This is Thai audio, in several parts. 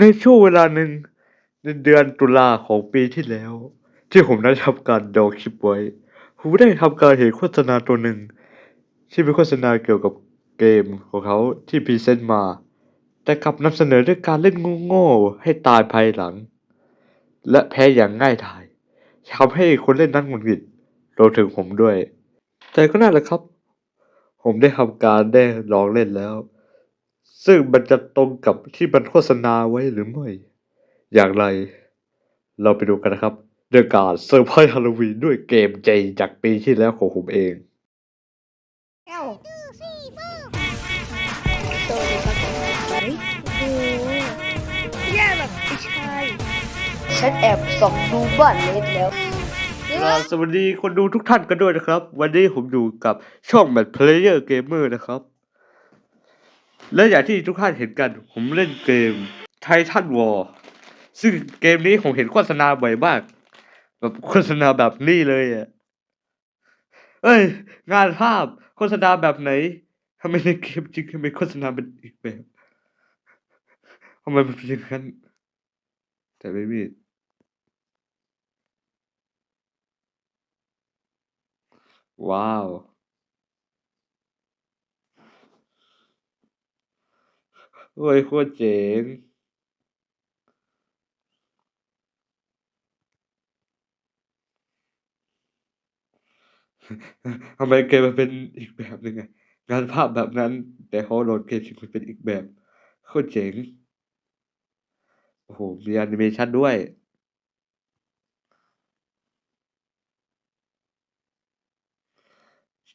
ในช่วงเวลาหนึ่งในเดือนตุลาของปีที่แล้ว ที่ผมได้ทำการดองคลิปไว้ ผมได้ทำการเห็นโฆษณาตัวหนึ่ง ที่เป็นโฆษณาเกี่ยวกับเกมของเขาที่พรีเซนต์มา แต่กลับนำเสนอด้วยการเล่นโง่ๆให้ตายภายหลัง และแพ้อย่างง่ายดายทำให้คนเล่นนั้นหงุดหงิดรวมถึงผมด้วย แต่ก็นั่นแหละครับ ผมได้ทำการได้ลองเล่นแล้ว ซึ่งมันจะตรงกับที่มันโฆษณาไว้หรือไม่ อย่างไร เราไปดูกันนะครับด้วยการเซอร์ไพรส์ฮาโลวีนด้วยเกมเจจากปีที่แล้วของผมเองเอ้าสวัสดีครับเฮ้ยโอ้โหแย่แบบไม่ใช่ฉันแอบส่องดูบ้านเลสแล้วครับสวัสดีคนดูทุกท่านกันด้วยนะครับ วันนี้ผมอยู่กับช่อง Mad Player Gamer นะครับ และอย่างที่ทุกท่านเห็นกัน ผมเล่นเกม Titan War ซึ่งเกมนี้ผมเห็นโฆษณาบ่อยมาก แบบโฆษณาแบบนี้เลยอะ เอ้ย งานภาพโฆษณาแบบไหนทำไมในเกมจริงทำไมโฆษณาเป็นอีกแบบทำไมมันเป็นอย่างนั้น แต่ไม่มีว้าว โอ้ยโคตรเจ๋งทำไมเกมมันเป็นอีกแบบหนึ่งอะงานภาพแบบนั้น แต่เขาโหลดเกมจริงมันเป็นอีกแบบโคตรเจ๋งโอ้โหมีแอนิเมชันด้วย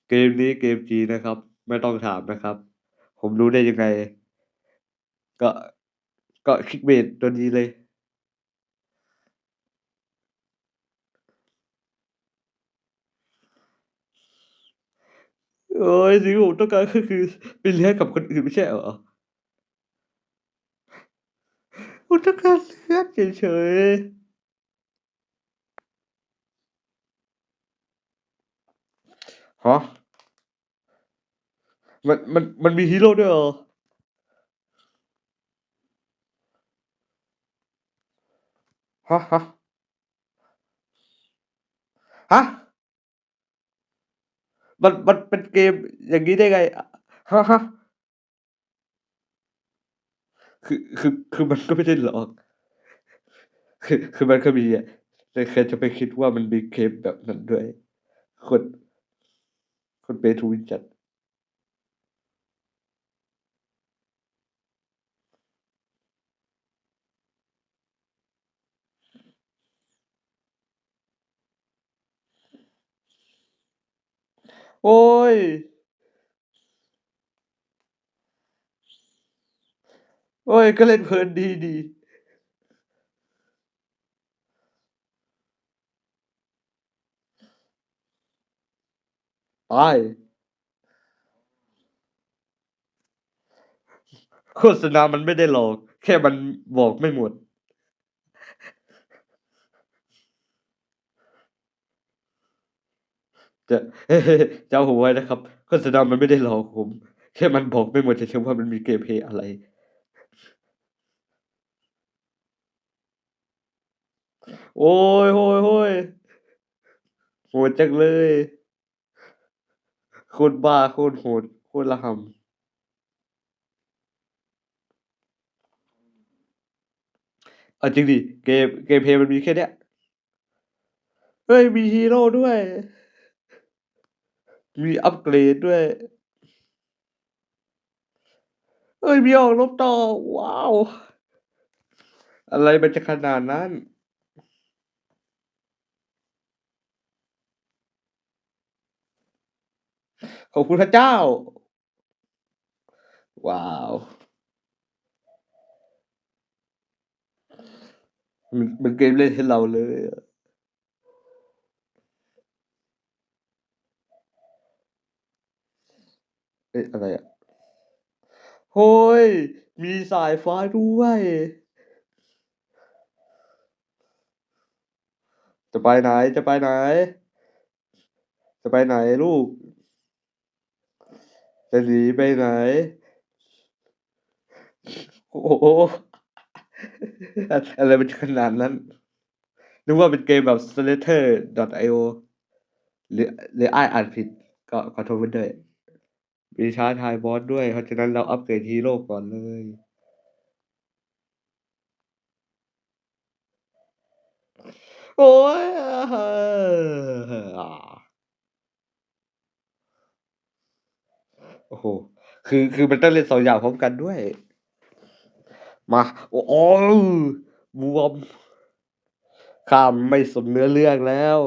เกมนี้เกมจีนนะครับ ไม่ต้องถามนะครับ ผมรู้ได้ยังไง ก็ ก็คลิกเบสตัวนี้เลย โอ้ยสิ่งที่ผมต้องการก็คือไปเลี้ยงกับคนอื่นไม่ใช่เหรอผมต้องการเลี้ยงเฉยๆฮะมันมันมันมีฮีโร่ด้วยเหรอ ฮะฮะฮะมันมันเป็นเกมอย่างนี้ได้ไงฮะฮะคือคือคือมันก็ไม่ได้หรอกคือคือมันก็มีอะแต่ใครจะไปคิดว่ามันมีเกมแบบนั้นด้วย คน คนเปทูวินจัด โอ้ย โอ้ย ก็เล่นเพลินดีดีตายโฆษณามันไม่ได้หลอก แค่มันบอกไม่หมด จะจำผมไว้นะครับโฆษณามันไม่ได้หลอกผม แค่มันบอกไม่หมดเฉยๆว่ามันมีเกมเพย์อะไร โอ้ยโอ้ยโอ้ยโหดจังเลยโคตรบ้าโคตรโหดโคตรระหำเอาจริงดิเกมเกมเพย์มันมีแค่เนี้ยเฮ้ยมีฮีโร่ด้วย มีอัปเกรดด้วยเฮ้ยมีออกรบต่อ ว้าว อะไรมันจะขนาดนั้น ขอบคุณพระเจ้า ว้าว มันมันเกมเล่นให้เราเลยอะ อ๊ะอะไรอะโฮ้ย มีสายฟ้าด้วย จะไปไหน จะไปไหน จะไปไหนลูก จะหนีไปไหน โอ้โหอะไรมันขนาดนั้น นึกว่าเป็นเกมแบบ slater.io หรือหรืออ้ายอ่านผิดก็ขอโทษไว้ด้วย มีท้าทายบอสด้วย เพราะฉะนั้นเราอัปเกรดฮีโร่ก่อนเลย โอ๊ยโอ้โฮคือคือมันต้องเล่น2องอย่างพร้อมกันด้วย มา โอ้โอ้บวมข้าไม่สนเนื้อเรื่องแล้ว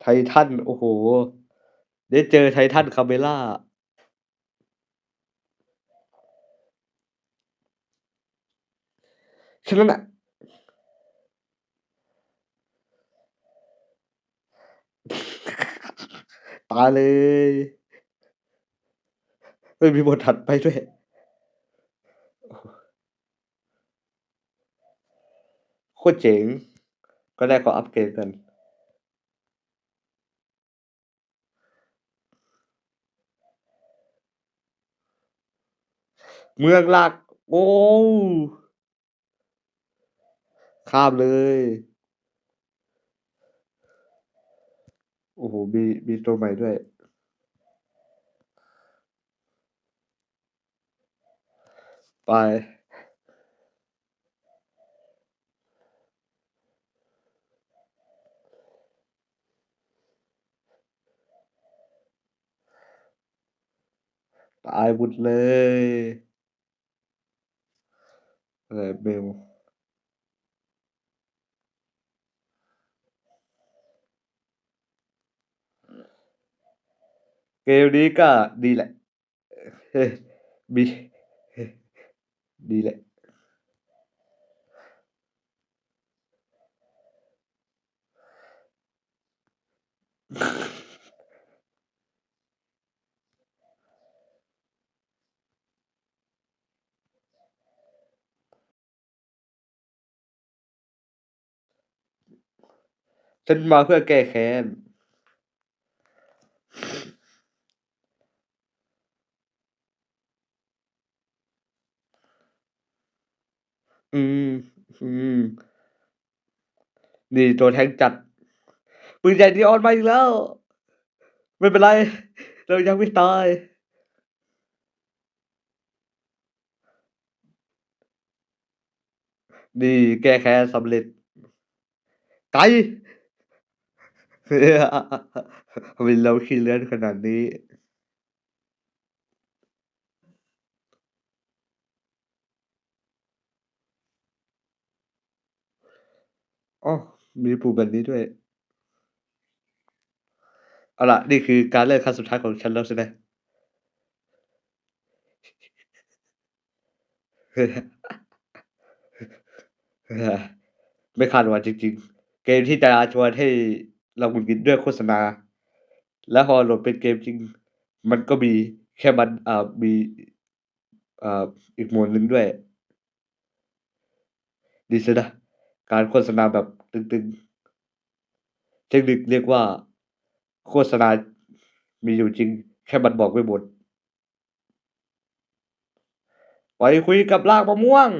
ไททัน โอ้โฮ ได้เจอไททัน Camera แค่นั้นน่ะตายเลยเฮ้ยมีบทถัดไปด้วย โคตรเจ๋ง ก็ได้ขออัปเกรดก่อน เมืองหลัก โอ้ข้ามเลย โอ้โฮมี มีตัวใหม่ด้วย ไป ตายหมดเลย อะไรเมลเกมนี้ก็ดีแหละ เฮ้ย มี ดีแหละ ฉันมาเพื่อแก้แค้น อืม อืม นี่ตัว tank จัดปืนใหญ่ Neon มาอีกแล้ว ไม่เป็นไร เรายังไม่ตาย นี่แก้แค้นสำเร็จ ไกล ทำไมเราขี้เลื้อนขนาดนี้อ้อมีปุ่มแบบนี้ด้วย เอาล่ะ นี่คือการเลือกครั้งสุดท้ายของฉันแล้วใช่ไหม?ไม่คาดหวังจริง ๆ เกมที่จะชวนให้ เราหงุดหงิดด้วยโฆษณา แล้วพอโหลดเป็นเกมจริง มันก็มีแค่มันอ่ามีอ่าอีกโหมดหนึ่งด้วย ดีสียนะ การโฆษณาแบบตึงๆ เทคนิคเรียกว่า โฆษณา มีอยู่จริง แค่มันบอกไม่หมดไปคุยกับรากมะม่วง